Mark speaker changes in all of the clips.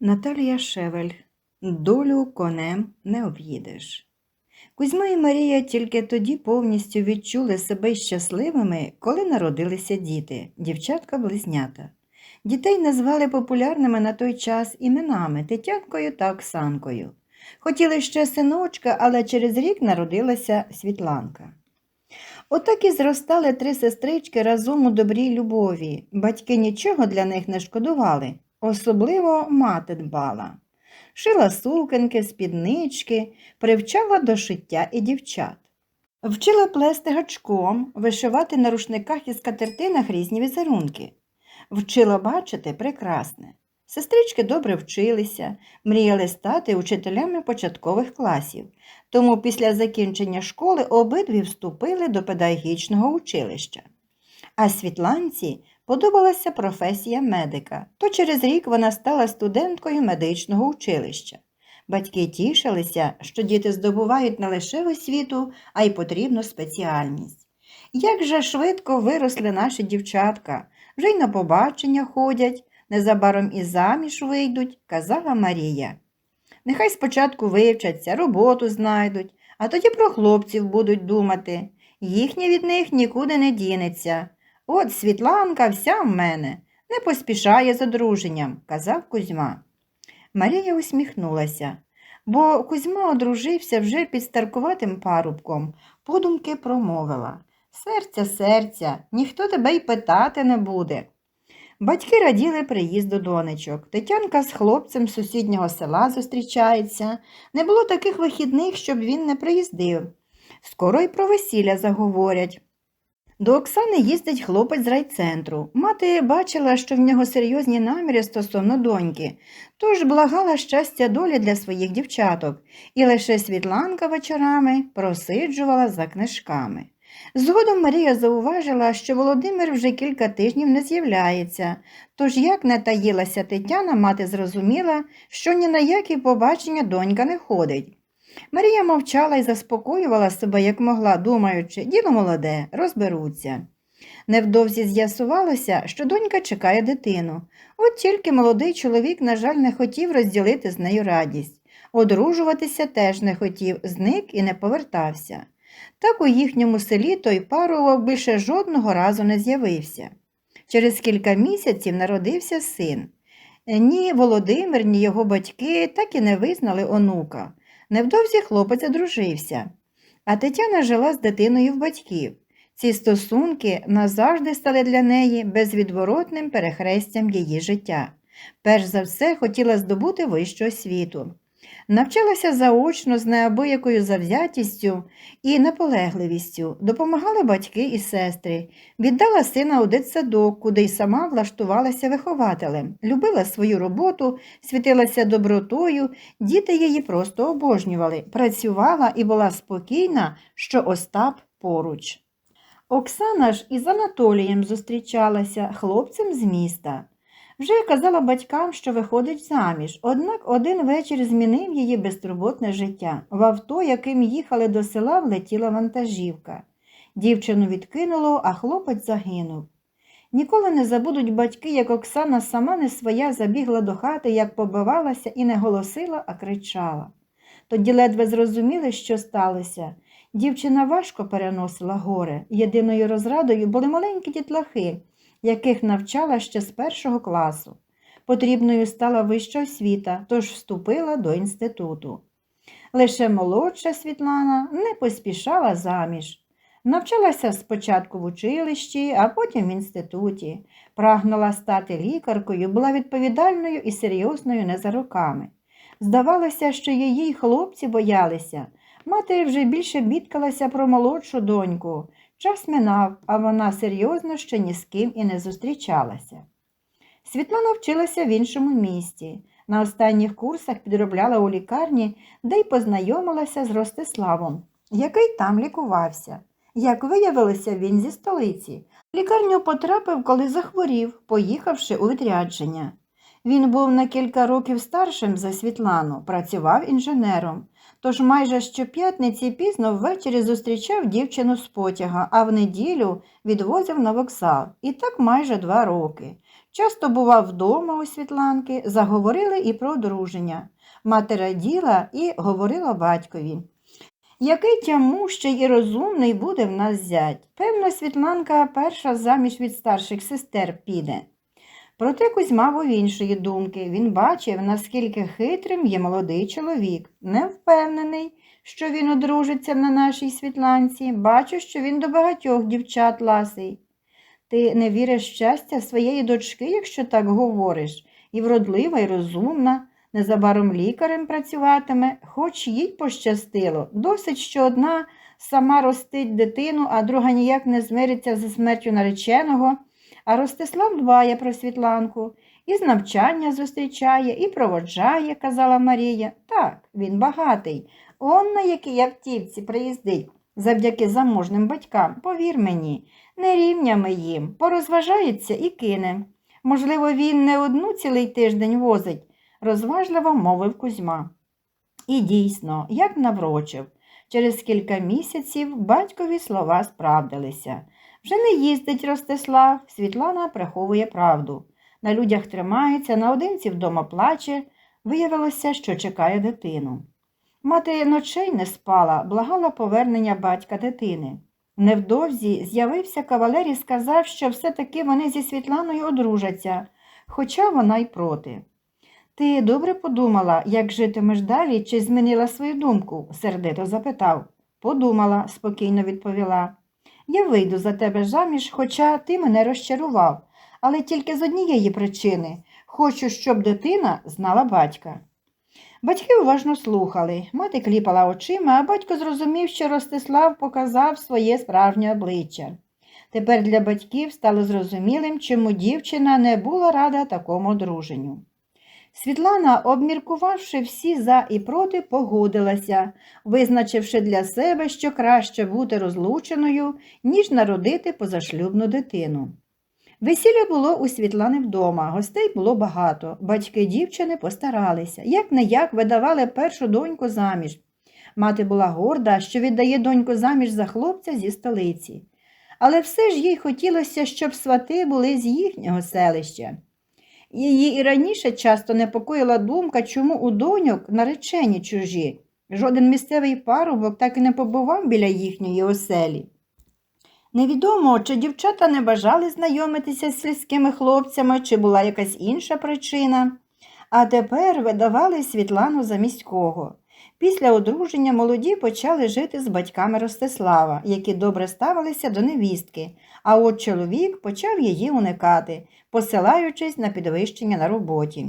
Speaker 1: Наталія Шевель Долю конем не об'їдеш. Кузьма і Марія тільки тоді повністю відчули себе щасливими, коли народилися діти, дівчатка-близнята. Дітей назвали популярними на той час іменами Тетянкою та Оксанкою. Хотіли ще синочка, але через рік народилася Світланка. Отак і зростали три сестрички разом у добрій любові. Батьки нічого для них не шкодували, особливо мати дбала. Шила сукенки, спіднички, привчала до шиття і дівчат. Вчила плести гачком, вишивати на рушниках і скатертинах різні візерунки. Вчила бачити прекрасне. Сестрички добре вчилися, мріяли стати учителями початкових класів. Тому після закінчення школи обидві вступили до педагогічного училища. А Світланці подобалася професія медика, то через рік вона стала студенткою медичного училища. Батьки тішилися, що діти здобувають не лише освіту, а й потрібну спеціальність. Як же швидко виросли наші дівчатка, вже й на побачення ходять, незабаром і заміж вийдуть, казала Марія. Нехай спочатку вивчаться, роботу знайдуть, а тоді про хлопців будуть думати. Їхнє від них нікуди не дінеться. От Світланка вся в мене, не поспішає з одруженням, казав Кузьма. Марія усміхнулася, бо Кузьма одружився вже під старкуватим парубком, подумки промовила Серця, серця, ніхто тебе й питати не буде. Батьки раділи приїзду донечок. Тетянка з хлопцем з сусіднього села зустрічається. Не було таких вихідних, щоб він не приїздив. Скоро й про весілля заговорять. До Оксани їздить хлопець з райцентру. Мати бачила, що в нього серйозні наміри стосовно доньки, тож благала щастя долі для своїх дівчаток, і лише Світланка вечорами просиджувала за книжками. Згодом Марія зауважила, що Володимир вже кілька тижнів не з'являється, тож як не таїлася Тетяна, мати зрозуміла, що ні на які побачення донька не ходить. Марія мовчала і заспокоювала себе, як могла, думаючи, діло молоде, розберуться. Невдовзі з'ясувалося, що донька чекає дитину. От тільки молодий чоловік, на жаль, не хотів розділити з нею радість. Одружуватися теж не хотів, зник і не повертався. Так у їхньому селі той парубок більше жодного разу не з'явився. Через кілька місяців народився син. Ні Володимир, ні його батьки так і не визнали онука. Невдовзі хлопець одружився, а Тетяна жила з дитиною в батьків. Ці стосунки назавжди стали для неї безвідворотним перехрестям її життя. Перш за все хотіла здобути вищу освіту. Навчалася заочно з неабиякою завзятістю і наполегливістю, допомагали батьки і сестри, віддала сина у дитсадок, куди й сама влаштувалася вихователем, любила свою роботу, світилася добротою, діти її просто обожнювали, працювала і була спокійна, що Остап поруч. Оксана ж із Анатолієм зустрічалася, хлопцем з міста. Вже казала батькам, що виходить заміж, однак один вечір змінив її безтурботне життя. В авто, яким їхали до села, влетіла вантажівка. Дівчину відкинуло, а хлопець загинув. Ніколи не забудуть батьки, як Оксана сама не своя забігла до хати, як побивалася і не голосила, а кричала. Тоді ледве зрозуміли, що сталося. Дівчина важко переносила горе. Єдиною розрадою були маленькі дітлахи яких навчала ще з першого класу. Потрібною стала вища освіта, тож вступила до інституту. Лише молодша Світлана не поспішала заміж. Навчалася спочатку в училищі, а потім в інституті. Прагнула стати лікаркою, була відповідальною і серйозною не за роками. Здавалося, що її хлопці боялися. Мати вже більше бідкалася про молодшу доньку. Час минав, а вона серйозно ще ні з ким і не зустрічалася. Світлана вчилася в іншому місті. На останніх курсах підробляла у лікарні, де й познайомилася з Ростиславом, який там лікувався. Як виявилося, він зі столиці. В лікарню потрапив, коли захворів, поїхавши у відрядження. Він був на кілька років старшим за Світлану, працював інженером. Тож майже щоп'ятниці пізно ввечері зустрічав дівчину з потяга, а в неділю відвозив на вокзал. І так майже два роки. Часто бував вдома у Світланки, заговорили і про одруження. Мати раділа і говорила батькові. Який тямущий і розумний буде в нас зять. Певно, Світланка перша заміж від старших сестер піде. Проте Кузьма був іншої думки. Він бачив, наскільки хитрим є молодий чоловік. Не впевнений, що він одружиться на нашій світланці. Бачу, що він до багатьох дівчат ласий. Ти не віриш в щастя своєї дочки, якщо так говориш, і вродлива, і розумна, незабаром лікарем працюватиме, хоч їй пощастило. Досить, що одна сама ростить дитину, а друга ніяк не змириться зі смертю нареченого. А Ростислав дбає про Світланку, і з навчання зустрічає, і проводжає, казала Марія. Так, він багатий. Он на якій автівці приїздить завдяки заможним батькам, повір мені, не рівнями їм, порозважається і кине. Можливо, він не одну цілий тиждень возить, розважливо мовив Кузьма. І дійсно, як наврочив, через кілька місяців батькові слова справдилися. Вже не їздить Ростислав, Світлана приховує правду. На людях тримається, наодинці вдома плаче, виявилося, що чекає дитину. Мати ночей не спала, благала повернення батька дитини. Невдовзі з'явився кавалер і сказав, що все-таки вони зі Світланою одружаться, хоча вона й проти. Ти добре подумала, як житимеш далі, чи змінила свою думку? сердито запитав. Подумала, спокійно відповіла. Я вийду за тебе заміж, хоча ти мене розчарував, але тільки з однієї причини хочу, щоб дитина знала батька. Батьки уважно слухали. Мати кліпала очима, а батько зрозумів, що Ростислав показав своє справжнє обличчя. Тепер для батьків стало зрозумілим, чому дівчина не була рада такому одруженню. Світлана, обміркувавши всі за і проти, погодилася, визначивши для себе, що краще бути розлученою, ніж народити позашлюбну дитину. Весілля було у Світлани вдома, гостей було багато, батьки дівчини постаралися, як не як видавали першу доньку заміж. Мати була горда, що віддає доньку заміж за хлопця зі столиці. Але все ж їй хотілося, щоб свати були з їхнього селища. Її і раніше часто непокоїла думка, чому у доньок наречені чужі. Жоден місцевий парубок так і не побував біля їхньої оселі. Невідомо, чи дівчата не бажали знайомитися з сільськими хлопцями, чи була якась інша причина. А тепер видавали Світлану за міського. Після одруження молоді почали жити з батьками Ростислава, які добре ставилися до невістки, а от чоловік почав її уникати, посилаючись на підвищення на роботі.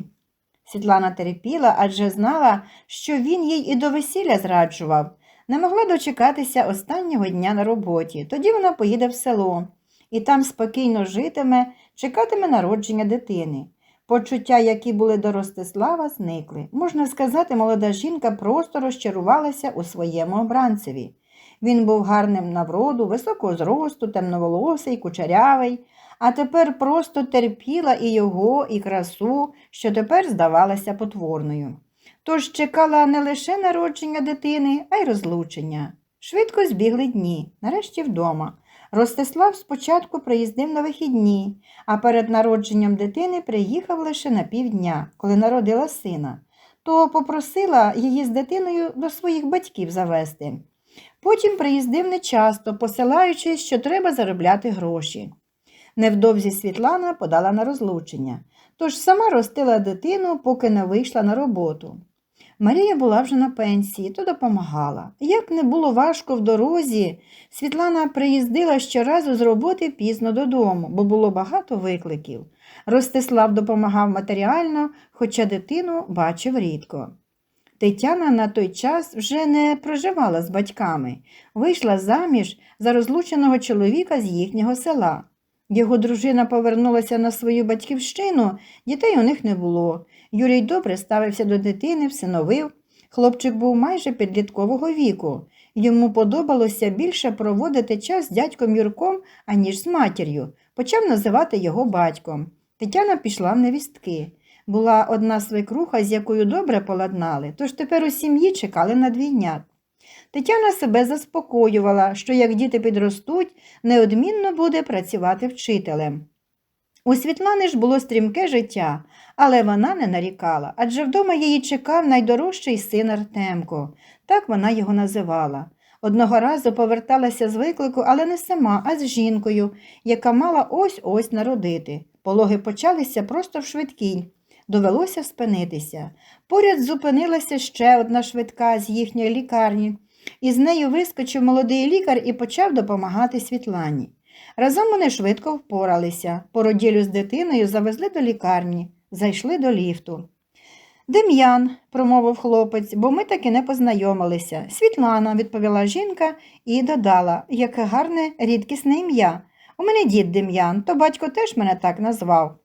Speaker 1: Світлана терпіла, адже знала, що він їй і до весілля зраджував, не могла дочекатися останнього дня на роботі. Тоді вона поїде в село і там спокійно житиме, чекатиме народження дитини. Почуття, які були до Ростислава, зникли. Можна сказати, молода жінка просто розчарувалася у своєму обранцеві. Він був гарним на вроду, високого зросту, темноволосий, кучерявий, а тепер просто терпіла і його, і красу, що тепер здавалася потворною. Тож чекала не лише народження дитини, а й розлучення. Швидко збігли дні, нарешті вдома. Ростислав спочатку приїздив на вихідні, а перед народженням дитини приїхав лише на півдня, коли народила сина, то попросила її з дитиною до своїх батьків завести. Потім приїздив нечасто, посилаючись, що треба заробляти гроші. Невдовзі Світлана подала на розлучення, тож сама ростила дитину, поки не вийшла на роботу. Марія була вже на пенсії, то допомагала. Як не було важко в дорозі, Світлана приїздила щоразу з роботи пізно додому, бо було багато викликів. Ростислав допомагав матеріально, хоча дитину бачив рідко. Тетяна на той час вже не проживала з батьками, вийшла заміж за розлученого чоловіка з їхнього села. Його дружина повернулася на свою батьківщину, дітей у них не було. Юрій добре ставився до дитини, всиновив. Хлопчик був майже підліткового віку. Йому подобалося більше проводити час з дядьком Юрком, аніж з матір'ю. Почав називати його батьком. Тетяна пішла в невістки. Була одна свекруха, з якою добре поладнали, тож тепер у сім'ї чекали на двійнят. Тетяна себе заспокоювала, що як діти підростуть, неодмінно буде працювати вчителем. У Світлани ж було стрімке життя, але вона не нарікала, адже вдома її чекав найдорожчий син Артемко, так вона його називала. Одного разу поверталася з виклику, але не сама, а з жінкою, яка мала ось-ось народити. Пологи почалися просто в швидкій. Довелося спинитися. Поряд зупинилася ще одна швидка з їхньої лікарні, і з нею вискочив молодий лікар і почав допомагати Світлані. Разом вони швидко впоралися. Породілю з дитиною завезли до лікарні, зайшли до ліфту. Дем'ян, промовив хлопець, бо ми таки не познайомилися. Світлана, відповіла жінка і додала, яке гарне, рідкісне ім'я. У мене дід Дем'ян, то батько теж мене так назвав.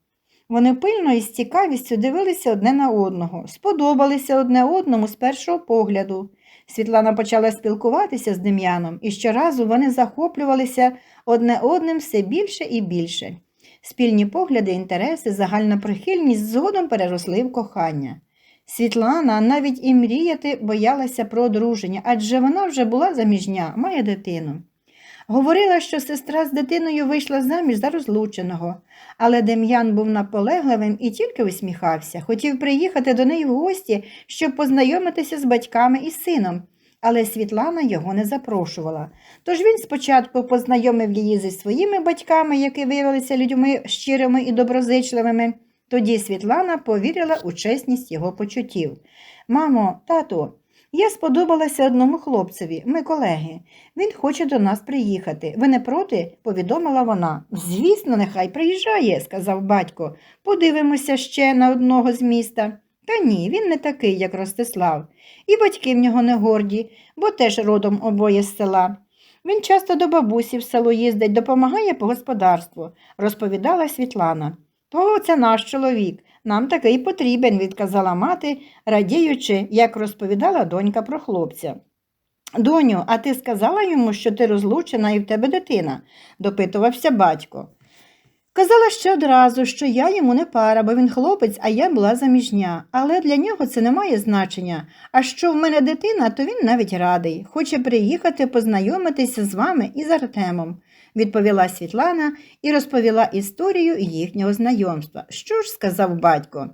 Speaker 1: Вони пильно і з цікавістю дивилися одне на одного, сподобалися одне одному з першого погляду. Світлана почала спілкуватися з Дем'яном, і щоразу вони захоплювалися одне одним все більше і більше. Спільні погляди, інтереси, загальна прихильність згодом переросли в кохання. Світлана навіть і мріяти боялася про одруження, адже вона вже була заміжня, має дитину. Говорила, що сестра з дитиною вийшла заміж за розлученого, але Дем'ян був наполегливим і тільки усміхався, хотів приїхати до неї в гості, щоб познайомитися з батьками і сином, але Світлана його не запрошувала. Тож він спочатку познайомив її зі своїми батьками, які виявилися людьми щирими і доброзичливими. Тоді Світлана повірила у чесність його почуттів. Мамо, тату, я сподобалася одному хлопцеві, ми колеги. Він хоче до нас приїхати. Ви не проти? повідомила вона. Звісно, нехай приїжджає, сказав батько. Подивимося ще на одного з міста. Та ні, він не такий, як Ростислав. І батьки в нього не горді, бо теж родом обоє з села. Він часто до бабусі в село їздить, допомагає по господарству, розповідала Світлана. То це наш чоловік. Нам такий потрібен, відказала мати, радіючи, як розповідала донька про хлопця. Доню, а ти сказала йому, що ти розлучена і в тебе дитина? допитувався батько. Казала ще одразу, що я йому не пара, бо він хлопець, а я була заміжня. Але для нього це не має значення. А що в мене дитина, то він навіть радий. Хоче приїхати познайомитися з вами і з Артемом, відповіла Світлана і розповіла історію їхнього знайомства. Що ж сказав батько?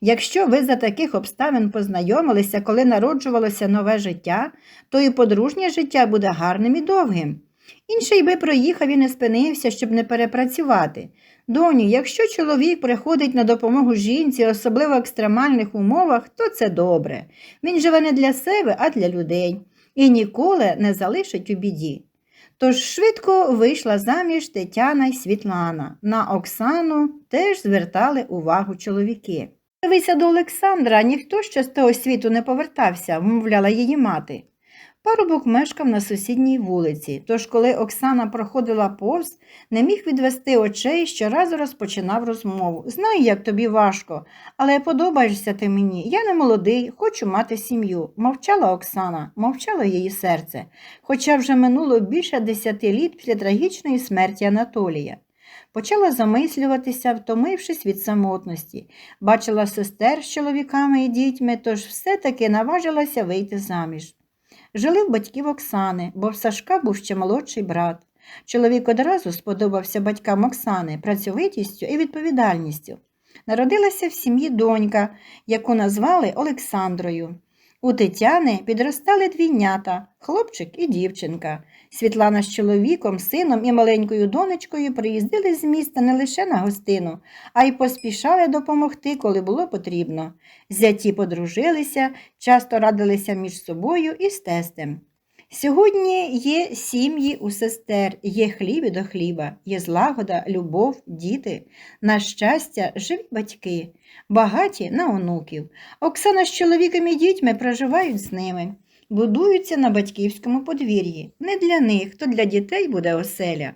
Speaker 1: Якщо ви за таких обставин познайомилися, коли народжувалося нове життя, то і подружнє життя буде гарним і довгим. Інший би проїхав і не спинився, щоб не перепрацювати. Доню, якщо чоловік приходить на допомогу жінці, особливо в екстремальних умовах, то це добре. Він живе не для себе, а для людей, і ніколи не залишить у біді. Тож швидко вийшла заміж Тетяна й Світлана. На Оксану теж звертали увагу чоловіки. Дивися до Олександра, ніхто ще з того світу не повертався, вмовляла її мати. Парубок мешкав на сусідній вулиці, тож, коли Оксана проходила повз, не міг відвести очей, щоразу розпочинав розмову. Знаю, як тобі важко, але подобаєшся ти мені. Я не молодий, хочу мати сім'ю. Мовчала Оксана, мовчало її серце, хоча вже минуло більше десяти літ після трагічної смерті Анатолія. Почала замислюватися, втомившись від самотності, бачила сестер з чоловіками і дітьми, тож все-таки наважилася вийти заміж. Жили в батьків Оксани, бо в Сашка був ще молодший брат. Чоловік одразу сподобався батькам Оксани працьовитістю і відповідальністю. Народилася в сім'ї донька, яку назвали Олександрою. У Тетяни підростали двійнята хлопчик і дівчинка. Світлана з чоловіком, сином і маленькою донечкою приїздили з міста не лише на гостину, а й поспішали допомогти, коли було потрібно. Зяті подружилися, часто радилися між собою і з тестем. Сьогодні є сім'ї у сестер, є хліб і до хліба, є злагода, любов, діти. На щастя, живі батьки, багаті на онуків. Оксана з чоловіком і дітьми проживають з ними, будуються на батьківському подвір'ї. Не для них, то для дітей буде оселя.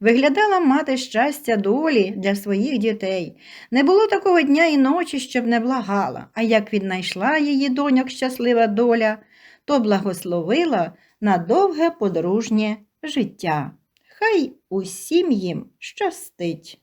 Speaker 1: Виглядала мати щастя долі для своїх дітей. Не було такого дня і ночі, щоб не благала, а як віднайшла її доньок щаслива доля, то благословила на довге подружнє життя. Хай усім їм щастить.